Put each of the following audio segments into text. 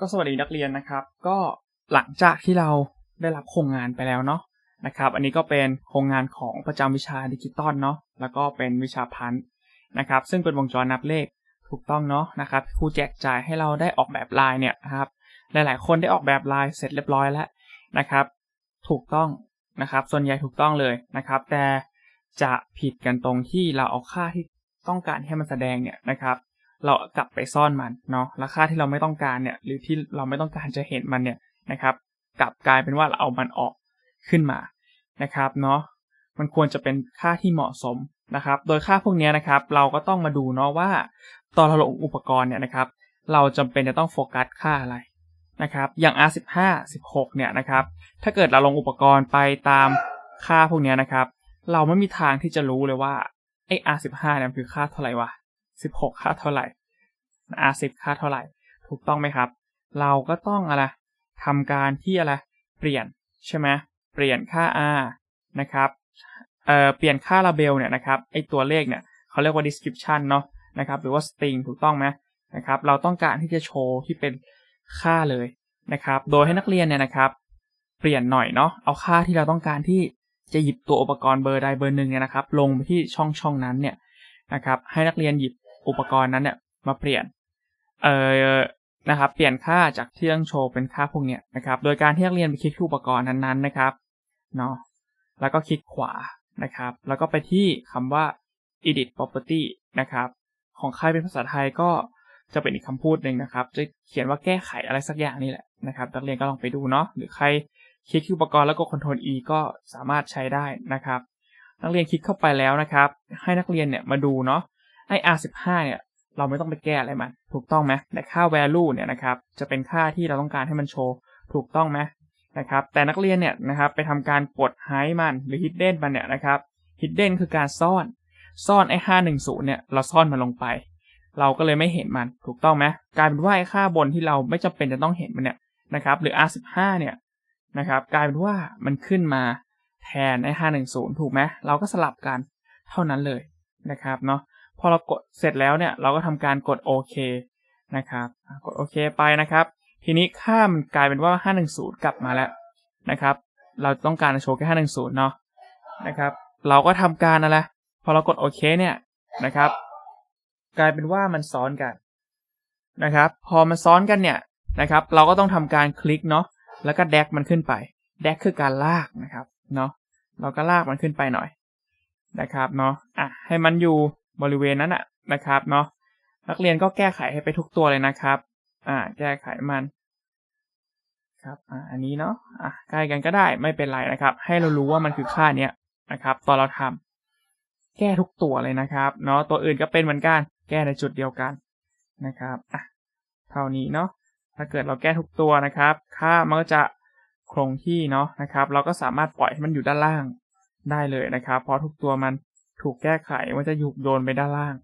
ก็สวัสดีนักเรียนนะครับ ก็หลังจากที่เราได้รับโครงงานไปแล้วเนาะนะครับ อันนี้ก็เป็นโครงงานของประจำวิชาดิจิตอลเนาะแล้วก็เป็นวิชาพันธ์นะครับ ซึ่งเป็นวงจรนับเลขถูกต้องเนาะนะครับครูแจกจ่ายให้เราได้ออกแบบลายเนี่ยนะครับหลายๆ คนได้ออกแบบลายเสร็จเรียบร้อยแล้วนะครับ ถูกต้องนะครับ ส่วนใหญ่ถูกต้องเลยนะครับ แต่จะผิดกันตรงที่เราเอาค่าที่ต้องการให้มันแสดงเนี่ยนะครับ เรากลับไปซ่อนมันเนาะแล้วค่าที่เราไม่ต้องการเนี่ยหรือที่เราไม่ต้องการจะเห็นมันเนี่ยนะครับ กลับกลายเป็นว่าเราเอามันออกขึ้นมานะครับเนาะมันควรจะเป็นค่าที่เหมาะสมนะครับ โดยค่าพวกนี้นะครับ เราก็ต้องมาดูเนาะว่า ตอนเราลงอุปกรณ์เนี่ยนะครับ เราจำเป็นจะต้องโฟกัสค่าอะไรนะครับ อย่าง R15 16 เนี่ยนะครับ ถ้าเกิดเราลงอุปกรณ์ไปตามค่าพวกนี้นะครับ เราไม่มีทางที่จะรู้เลยว่าไอ้ R15 เนี่ยคือค่าเท่าไหร่วะ 16 ค่าเท่าไหร่ R10 ค่าเท่าไหร่ ถูกต้องไหมครับ เราก็ต้องอะไรทำการที่อะไร เปลี่ยนใช่ไหมเปลี่ยนค่า R นะครับเอ่อเปลี่ยนค่า label เนี่ยนะครับไอตัวเลขเนี่ยเขาเรียกว่า description เนาะนะครับหรือว่า string ถูกต้องไหมนะครับเราต้องการที่จะโชว์ที่เป็นค่าเลยนะครับโดยให้นักเรียนเนี่ยนะครับเปลี่ยนหน่อยเนาะเอาค่าที่เราต้องการที่จะหยิบตัวอุปกรณ์เบอร์ใดเบอร์หนึ่งเนี่ยนะครับลงไปที่ช่องช่องนั้นเนี่ยนะครับให้นักเรียนหยิบ อุปกรณ์นั้นเนี่ยมาเปลี่ยนเอ่อนะครับเปลี่ยนค่าจากที่ต้องโชว์เป็นค่าพวกเนี้ยนะครับโดยการที่นักเรียนไปคลิกที่อุปกรณ์นั้นๆนะครับเนาะแล้วก็คลิกขวานะครับ แล้วก็ไปที่คำว่า edit property นะครับของใครเป็นภาษาไทยก็จะเป็นอีกคำพูดหนึ่งนะครับ จะเขียนว่าแก้ไขอะไรสักอย่างนี่แหละนะครับนักเรียนก็ลองไปดูเนาะหรือใครคลิกที่อุปกรณ์แล้วก็ Ctrl E ก็สามารถใช้ได้นะครับ นักเรียนคลิกเข้าไปแล้วนะครับ ให้นักเรียนเนี่ยมาดูเนาะ ไอ R15 เนี่ยเราไม่ต้องไปแก้อะไรมันถูกต้องไหมแต่ค่า value เนี่ยนะครับจะเป็นค่าที่เราต้องการให้มันโชว์ถูกต้องไหมนะครับแต่นักเรียนเนี่ยนะครับไปทำการกด hide มันหรือ hidden มันเนี่ยนะครับ hidden คือการซ่อนซ่อนไอ้510เนี่ยเราซ่อนมันลงไป เราก็เลยไม่เห็นมันถูกต้องไหมกลายเป็นว่าไอ้ค่าบนที่เราไม่จำเป็นจะต้องเห็นมันเนี่ยนะครับหรือ R15 เนี่ยนะครับกลายเป็นว่ามันขึ้นมาแทนไอ้510 ถูกไหมเราก็สลับกันเท่านั้นเลยนะครับเนาะ พอเรากดเสร็จแล้วเนี่ยเราก็ทำการกดโอเคนะครับกดโอเคไปนะครับ ทีนี้ค่ามันกลายเป็นว่า 510 กลับมาแล้วนะครับ เราต้องการโชว์แค่ 510 เนาะนะครับ เราก็ทำการอะไรพอเรากดโอเคเนี่ยนะครับ กลายเป็นว่ามันซ้อนกันนะครับ พอมันซ้อนกันเนี่ยนะครับ เราก็ต้องทำการคลิกเนาะแล้วก็แดกมันขึ้นไปแดกคือการลากนะครับเนาะเราก็ลากมันขึ้นไปหน่อยนะครับเนาะอะให้มันอยู่ บริเวณนั้นอะนะครับเนาะนักเรียนก็แก้ไขให้ไปทุกตัวเลยนะครับ อ่า แก้ไขมัน ครับอ่าอันนี้เนาะอะใกล้กันก็ได้ไม่เป็นไรนะครับ ให้เรารู้ว่ามันคือค่าเนี้ยนะครับ ตอนเราทำแก้ทุกตัวเลยนะครับเนาะตัวอื่นก็เป็นเหมือนกัน แก้ในจุดเดียวกันนะครับอะเท่านี้เนาะถ้าเกิดเราแก้ทุกตัวนะครับ ค่ามันก็จะคงที่เนาะนะครับ เราก็สามารถปล่อยให้มันอยู่ด้านล่างได้เลยนะครับ เพราะทุกตัวมัน ถูกแก้ไขมันจะยุกโยนไปด้านล่าง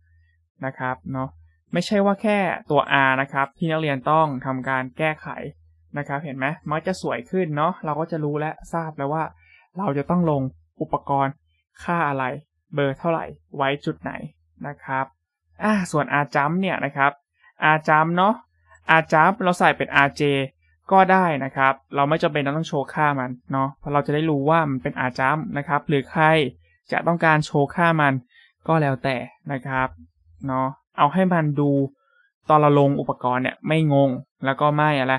นะครับเนาะไม่ใช่ว่าแค่ตัว R นะครับที่นักเรียนต้องทำการแก้ไขนะครับเห็นไหมมันจะสวยขึ้นเนาะเราก็จะรู้และทราบแล้วว่า เราจะต้องลงอุปกรณ์ค่าอะไรเบอร์เท่าไหร่ไว้จุดไหนนะครับอ่าส่วน R jump เนี่ยนะครับ R jump เนาะ R jump เราใส่เป็น RJ ก็ได้นะครับ เราไม่จำเป็นต้องโชว์ค่ามันเนาะเพราะเราจะได้รู้ว่ามันเป็น R jump นะครับหรือใคร จะต้องการโชว์ค่ามันก็แล้วแต่นะครับเนาะเอาให้มันดูตอนเราลงอุปกรณ์เนี่ยไม่งงแล้วก็ไม่อะไร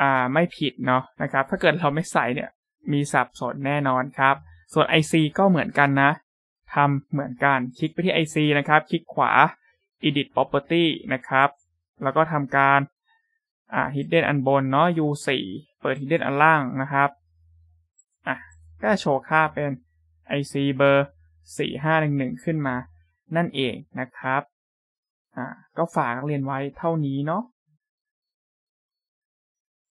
อ่าไม่ผิดเนาะนะครับถ้าเกิดเราไม่ใส่เนี่ยมีสับสนแน่นอนครับ ส่วน IC ก็เหมือนกันนะทำเหมือนกันคลิกไปที่ IC นะครับ คลิกขวา edit property นะครับ แล้วก็ทำการอ่า hidden อันบนเนาะ U4 เปิด hidden อันล่างนะครับอะก็โชว์ค่าเป็น IC เบอร์ 4511 ขึ้นมา นั่นเองนะครับ อ่า ก็ฝากนักเรียนไว้เท่านี้เนาะ